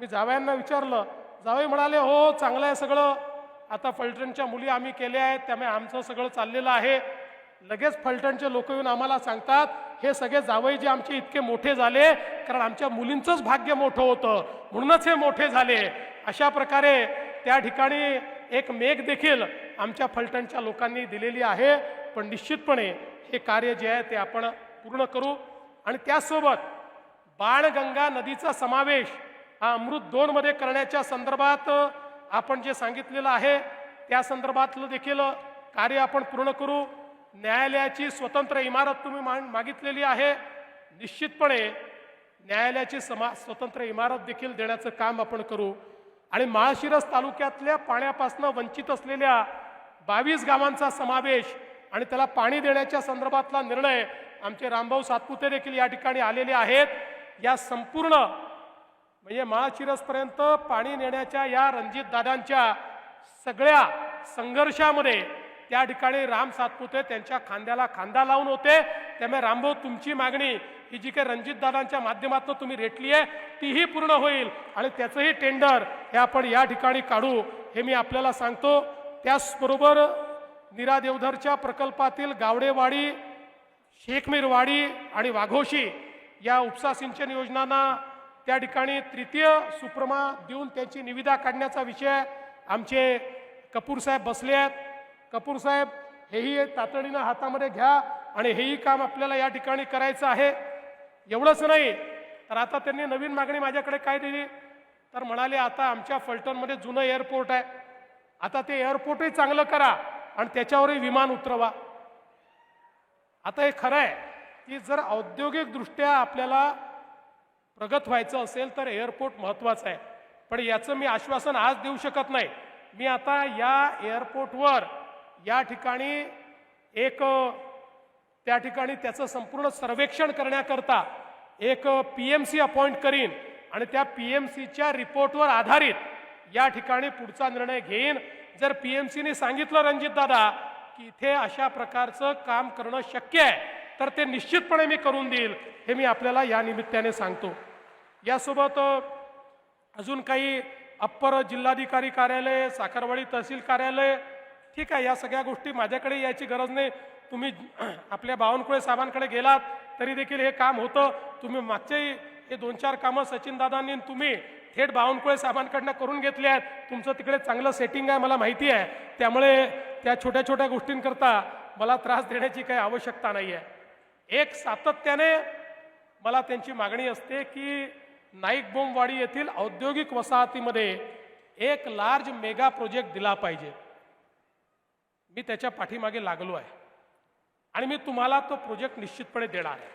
मी जावयांना विचारलं जावई म्हणाले हो चांगलं आहे सगळं. आता फलटणच्या मुली आम्ही केल्या आहेत त्यामुळे आमचं सगळं चाललेलं आहे. लगेच फलटणचे लोक येऊन आम्हाला सांगतात हे सगळे जावई जे आमचे इतके मोठे झाले कारण आमच्या मुलींचंच भाग्य मोठं होतं. म्हणूनच हे मोठे झाले. अशा प्रकारे त्या ठिकाणी एक मेघ देखील आमच्या फलटणच्या लोकांनी दिलेली आहे. पण निश्चितपणे हे कार्य जे आहे ते आपण पूर्ण करू. आणि त्यासोबत बाणगंगा नदीचा समावेश हा अमृत दोनमध्ये करण्याच्या संदर्भात आपण जे सांगितलेलं आहे त्या संदर्भातलं देखील कार्य आपण पूर्ण करू. न्यायालयाची स्वतंत्र इमारत तुम्ही मा- मागितलेली आहे. निश्चितपणे न्यायालयाची समा स्वतंत्र इमारत देखील देण्याचं काम आपण करू. आणि माळशिरस तालुक्यातल्या पाण्यापासून वंचित असलेल्या बावीस गावांचा समावेश आणि त्याला पाणी देण्याच्या संदर्भातला निर्णय आमचे रामभाऊ सातपुते देखील या ठिकाणी आलेले आहेत. या संपूर्ण म्हणजे माळशिरसपर्यंत पाणी नेण्याच्या या रणजित दादांच्या सगळ्या संघर्षामध्ये त्या ठिकाणी राम सातपुते त्यांच्या खांद्याला खांदा लावून होते. त्यामुळे रामभाऊ तुमची मागणी ही जी काही रणजित दादांच्या माध्यमातून तुम्ही रेटली आहे तीही पूर्ण होईल. आणि त्याचंही टेंडर हे आपण या ठिकाणी काढू हे मी आपल्याला सांगतो. त्याचबरोबर नीरा देवधरच्या प्रकल्पातील गावडेवाडी शेखमीरवाडी आणि वाघोशी या उपसा सिंचन योजनांना त्या ठिकाणी तृतीय सुप्रमा देऊन त्यांची निविदा काढण्याचा विषय आमचे कपूरसाहेब बसले आहेत. कपूरसाहेब हेही तातडीनं हातामध्ये घ्या आणि हेही काम आपल्याला या ठिकाणी करायचं आहे. एवढंच नाही तर आता त्यांनी नवीन मागणी माझ्याकडे काय दिली? तर म्हणाले आता आमच्या फलटणमध्ये जुनं एअरपोर्ट आहे. आता ते एअरपोर्टही चांगलं करा आणि त्याच्यावरही विमान उतरवा. आता हे खरं आहे की जर औद्योगिकदृष्ट्या आपल्याला प्रगत व्हायचं असेल तर एअरपोर्ट महत्त्वाचं आहे. पण याचं मी आश्वासन आज देऊ शकत नाही. मी आता या एअरपोर्टवर या ठिकाणी एक त्या ठिकाणी त्याचं संपूर्ण सर्वेक्षण करण्याकरता एक पी एम सी अपॉइंट करीन आणि त्या पी एम सीच्या रिपोर्टवर आधारित या ठिकाणी पुढचा निर्णय घेईन. जर पी एम सीने सांगितलं रणजितदादा की इथे अशा प्रकारचं काम करणं शक्य आहे तर ते निश्चितपणे मी करून देईल हे मी आपल्याला या निमित्ताने सांगतो. यासोबत अजून काही अप्पर जिल्हाधिकारी कार्यालय साखरवाडी तहसील कार्यालय ठीक आहे या सगळ्या गोष्टी माझ्याकडे यायची गरज नाही. तुम्ही आपल्या बावनकुळे साहेबांकडे गेलात तरी देखील हे काम होतं. तुम्ही मागच्याही हे दोन चार कामं सचिनदादांनी तुम्ही थेट बावनकुळे साहेबांकडनं करून घेतले आहेत. तुमचं तिकडे चांगलं सेटिंग आहे मला माहिती आहे. त्यामुळे त्या छोट्या छोट्या गोष्टींकरता मला त्रास देण्याची काही आवश्यकता नाही आहे एक सातत्याने मला त्यांची मागणी असते की नाईक बोमवाडी येथील औद्योगिक वसाहतीमध्ये एक लार्ज मेगा प्रोजेक्ट दिला पाहिजे. मी त्याच्या पाठीमागे लागलो आहे. आणि मी तुम्हाला तो प्रोजेक्ट निश्चितपणे देणार आहे.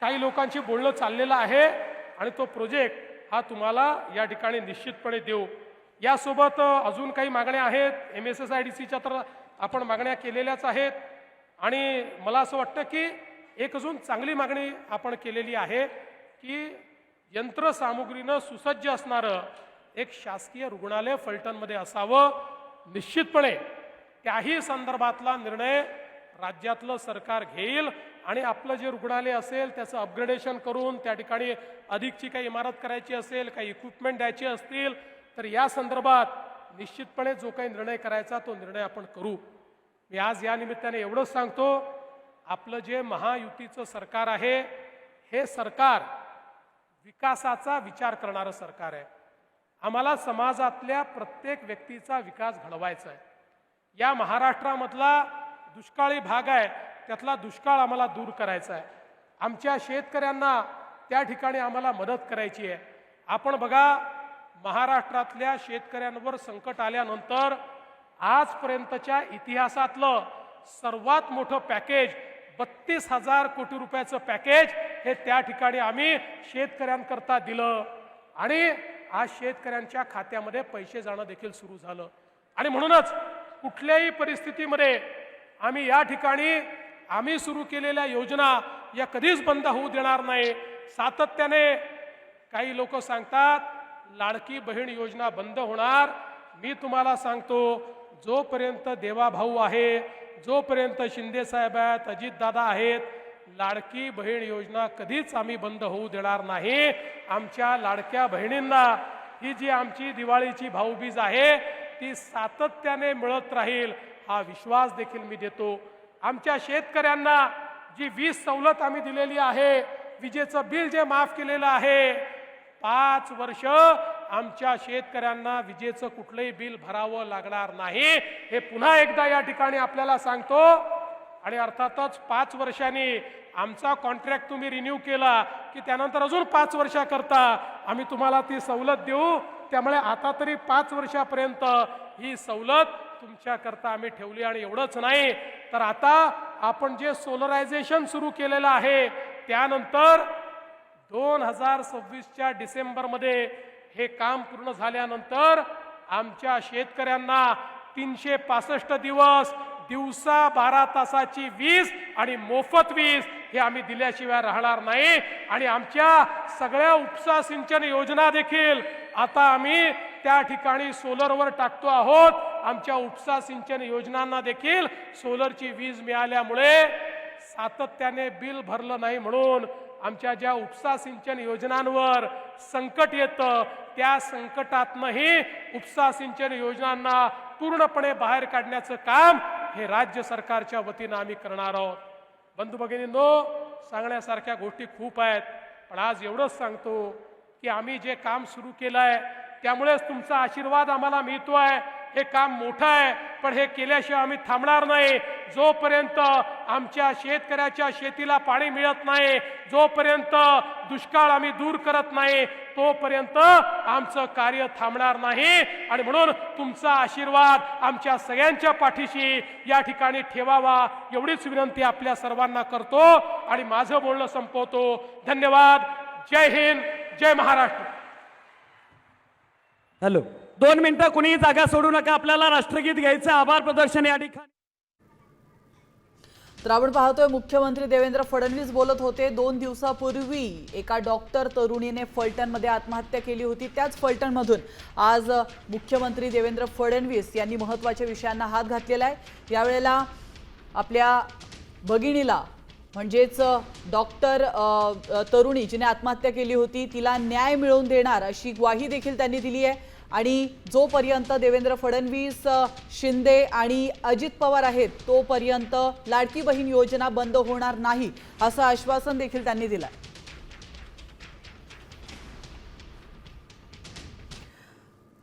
काही लोकांशी बोलणं चाललेलं आहे आणि तो प्रोजेक्ट हा तुम्हाला या ठिकाणी निश्चितपणे देऊ. यासोबत अजून काही मागण्या आहेत? M S S I D सीच्या तर आपण मागण्या केलेल्याच आहेत. आणि मला असं वाटतं की एक अजून चांगली मागणी आपण केलेली आहे की यंत्रसामुग्रीनं सुसज्ज असणारं एक शासकीय रुग्णालय फलटणमध्ये असावं. निश्चितपणे त्याही संदर्भातला निर्णय राज्यातलं सरकार घेईल आणि आपलं जे रुग्णालय असेल त्याचं अपग्रेडेशन करून त्या ठिकाणी अधिकची काही इमारत करायची असेल काही इक्विपमेंट द्यायची असतील तर या संदर्भात निश्चितपणे जो काही निर्णय करायचा तो निर्णय आपण करू. मी आज या निमित्ताने एवढंच सांगतो आपलं जे महायुतीचं सरकार आहे हे सरकार विकासाचा विचार करणारं सरकार आहे. आम्हाला समाजातल्या प्रत्येक व्यक्तीचा विकास घडवायचा आहे या महाराष्ट्रामधला दुष्काळी भाग आहे त्यातला दुष्काळ आम्हाला दूर करायचा आहे आमच्या शेतकऱ्यांना त्या ठिकाणी आम्हाला मदत करायची आहे. आपण बघा महाराष्ट्रातल्या शेतकऱ्यांवर संकट आल्यानंतर आजपर्यंतच्या इतिहासातलं सर्वात मोठं पॅकेज बत्तीस हजार कोटी रुपयाचं पॅकेज हे त्या ठिकाणी आम्ही शेतकऱ्यांकरता दिलं. आणि आज शेतकऱ्यांच्या खात्यामध्ये पैसे जाणं देखील सुरू झालं. आणि म्हणूनच कुठल्याही परिस्थितीमध्ये आम्ही या ठिकाणी आम्ही सुरू केलेल्या योजना या कधीच बंद होऊ देणार नाही. सातत्याने काही लोक सांगतात लाडकी बहीण योजना बंद होणार. मी तुम्हाला सांगतो जोपर्यंत देवाभाऊ आहे जोपर्यंत शिंदेसाहेब आहेत अजितदादा आहेत लाडकी बहीण योजना कधीच आम्ही बंद होऊ देणार नाही. आमच्या लाडक्या बहिणींना ही जी आमची दिवाळीची भाऊबीज आहे ती सातत्याने मिळत राहील हा विश्वास देखील मी देतो. आमच्या शेतकऱ्यांना जी वीज सवलत आम्ही दिलेली आहे विजेचं बिल जे माफ केलेलं आहे पाच वर्ष आमच्या शेतकऱ्यांना विजेचं कुठलंही बिल भरावं लागणार नाही. हे पुन्हा एकदा या ठिकाणी आपल्याला सांगतो. आणि अर्थातच पाच वर्षांनी आमचा कॉन्ट्रॅक्ट तुम्ही रिन्यू केला की त्यानंतर अजून पाच वर्षाकरता आम्ही तुम्हाला ती सवलत देऊ. त्यामुळे आता तरी पाच वर्षापर्यंत ही सवलत तुमच्याकरता आम्ही ठेवली आणि एवढंच नाही. तर आता आपण जे सोलरायझेशन सुरू केलेलं आहे त्यानंतर दोन हजार सव्वीसच्या डिसेंबरमध्ये हे काम पूर्ण झाल्यानंतर आमच्या शेतकऱ्यांना तीनशे पासष्ट दिवस दिवसा बारा तासाची वीज आणि मोफत वीज हे आम्ही दिल्याशिवाय राहणार नाही. आणि आमच्या सगळ्या उपसा सिंचन योजना देखील आता आम्ही त्या ठिकाणी सोलरवर टाकतो आहोत. आमच्या उपसा सिंचन योजनांना देखील सोलरची वीज मिळाल्यामुळे सातत्याने बिल भरलं नाही म्हणून आमच्या ज्या उपसा सिंचन योजनांवर संकट येतं त्या संकटातनंही उपसा सिंचन योजनांना पूर्णपणे बाहेर काढण्याचं काम हे राज्य सरकारच्या वतीनं आम्ही करणार आहोत. बंधू भगिनींनो सांगण्यासारख्या गोष्टी खूप आहेत पण आज एवढंच सांगतो की आम्ही जे काम सुरू केलं आहे त्यामुळेच तुमचा आशीर्वाद आम्हाला मिळतो आहे हे काम मोठं आहे पण हे केल्याशिवाय आम्ही थांबणार नाही. जोपर्यंत आमच्या शेतकऱ्याच्या शेतीला पाणी मिळत नाही. जोपर्यंत दुष्काळ आम्ही दूर करत नाही तोपर्यंत आमचं कार्य थांबणार नाही. आणि म्हणून तुमचा आशीर्वाद आमच्या सगळ्यांच्या पाठीशी या ठिकाणी ठेवावा एवढीच विनंती आपल्या सर्वांना करतो. आणि माझं बोलणं संपवतो. धन्यवाद. जय हिंद. जय महाराष्ट्र. हॅलो. दोन मिनिटं कुणीही जागा सोडू नका. आपल्याला राष्ट्रगीत घ्यायचं आभार प्रदर्शन या ठिकाणी. तर आपण पाहतोय मुख्यमंत्री देवेंद्र फडणवीस बोलत होते. दोन दिवसापूर्वी एका डॉक्टर तरुणीने फलटणमध्ये आत्महत्या केली होती. त्याच फलटणमधून आज मुख्यमंत्री देवेंद्र फडणवीस यांनी महत्त्वाच्या विषयांना हात घातलेला आहे. यावेळेला आपल्या भगिनीला म्हणजेच डॉक्टर तरुणी जिने आत्महत्या केली होती तिला न्याय मिळवून देणार अशी ग्वाही देखील त्यांनी दिली आहे. आणि जोपर्यंत देवेंद्र फडणवीस शिंदे आणि अजित पवार आहेत तोपर्यंत लाडकी बहीण योजना बंद होणार नाही असं आश्वासन देखील त्यांनी दिलं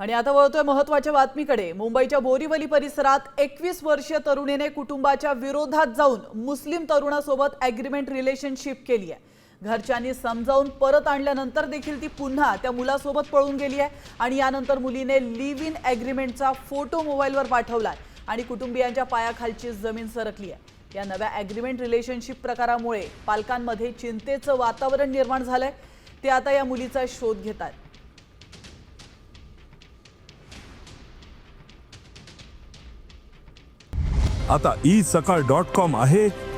आणि आता वळतोय महत्त्वाच्या बातमीकडे. मुंबईच्या बोरीवली परिसरात एकवीस वर्षीय तरुणीने कुटुंबाच्या विरोधात जाऊन मुस्लिम तरुणासोबत अग्रीमेंट रिलेशनशिप केली आहे घरच्यांनी समजावून परत आणल्यानंतर देखील ती पुन्हा त्या मुलासोबत पळून गेली आहे. आणि यानंतर मुलीने लिव्ह इन ॲग्रीमेंटचा फोटो मोबाईलवर पाठवलाय आणि कुटुंबियांच्या पायाखालची जमीन सरकली आहे. या नव्या अग्रीमेंट रिलेशनशिप प्रकारामुळे पालकांमध्ये चिंतेचं वातावरण निर्माण झालंय. ते आता या मुलीचा शोध घेत आहेत आता ई सकाळ डॉट कॉम आहे.